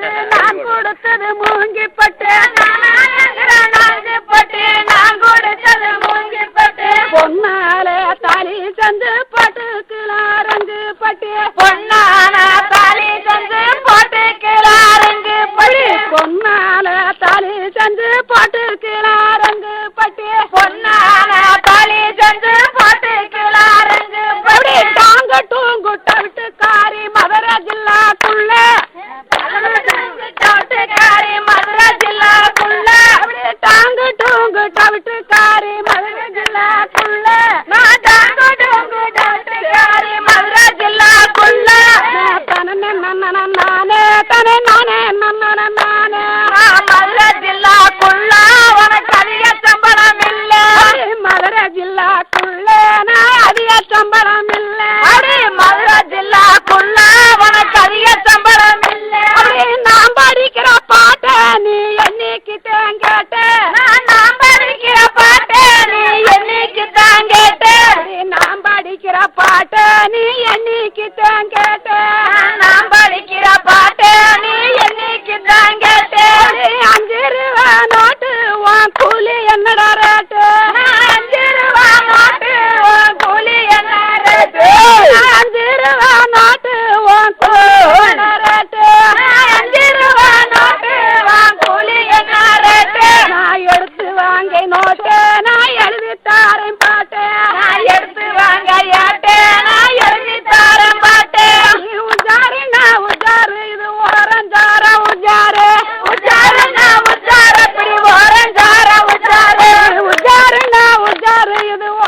பட்டு நான் கொடுத்தது மூங்கி பட்டு பட்டு நான் கொடுத்தது மூங்கி பட்டு பொன்னால தாலி சந்து பட்டு கிளாரங்கு பட்டு பொன்னால தாலி தவிட்டுக்காரி மதுரை ஜில்லாக்குள்ள. டாங்கு டூங்கு தவிட்டுக்காரி மதுரை ஜில்லாக்குள்ள. நான் டாங்கு டூங்கு தவிட்டுக்காரி மதுரை ஜில்லாக்குள்ள. நானே தானே நானே. நான் கேட்டேன். நான் படிக்கிற பாட்டு நீ என்னைக்குத்தான் கேட்ட 对，有的话